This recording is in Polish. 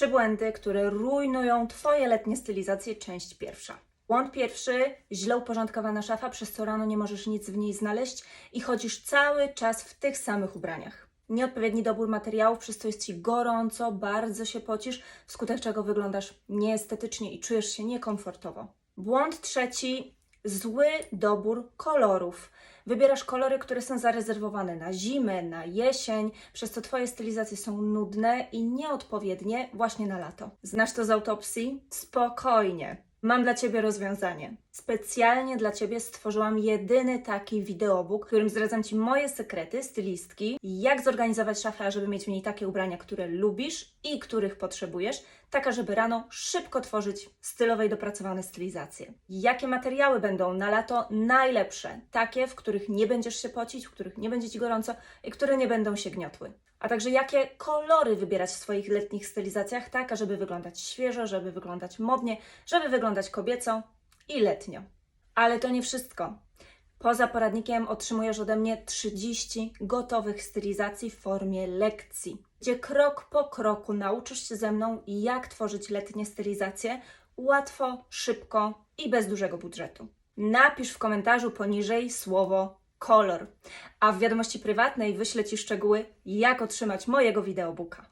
Trzy błędy, które rujnują Twoje letnie stylizacje, część pierwsza. Błąd pierwszy, źle uporządkowana szafa, przez co rano nie możesz nic w niej znaleźć i chodzisz cały czas w tych samych ubraniach. Nieodpowiedni dobór materiałów, przez co jest Ci gorąco, bardzo się pocisz, wskutek czego wyglądasz nieestetycznie i czujesz się niekomfortowo. Błąd trzeci, zły dobór kolorów. Wybierasz kolory, które są zarezerwowane na zimę, na jesień, przez co Twoje stylizacje są nudne i nieodpowiednie właśnie na lato. Znasz to z autopsji? Spokojnie. Mam dla Ciebie rozwiązanie. Specjalnie dla Ciebie stworzyłam jedyny taki wideobook, w którym zdradzam Ci moje sekrety, stylistki, jak zorganizować szafę, żeby mieć w niej takie ubrania, które lubisz i których potrzebujesz, taka, żeby rano szybko tworzyć stylowe i dopracowane stylizacje. Jakie materiały będą na lato najlepsze? Takie, w których nie będziesz się pocić, w których nie będzie Ci gorąco i które nie będą się gniotły. A także jakie kolory wybierać w swoich letnich stylizacjach, tak, żeby wyglądać świeżo, żeby wyglądać modnie, żeby wyglądać kobieco i letnio. Ale to nie wszystko. Poza poradnikiem otrzymujesz ode mnie 30 gotowych stylizacji w formie lekcji, gdzie krok po kroku nauczysz się ze mną, jak tworzyć letnie stylizacje łatwo, szybko i bez dużego budżetu. Napisz w komentarzu poniżej słowo kolor, a w wiadomości prywatnej wyślę Ci szczegóły, jak otrzymać mojego wideobooka.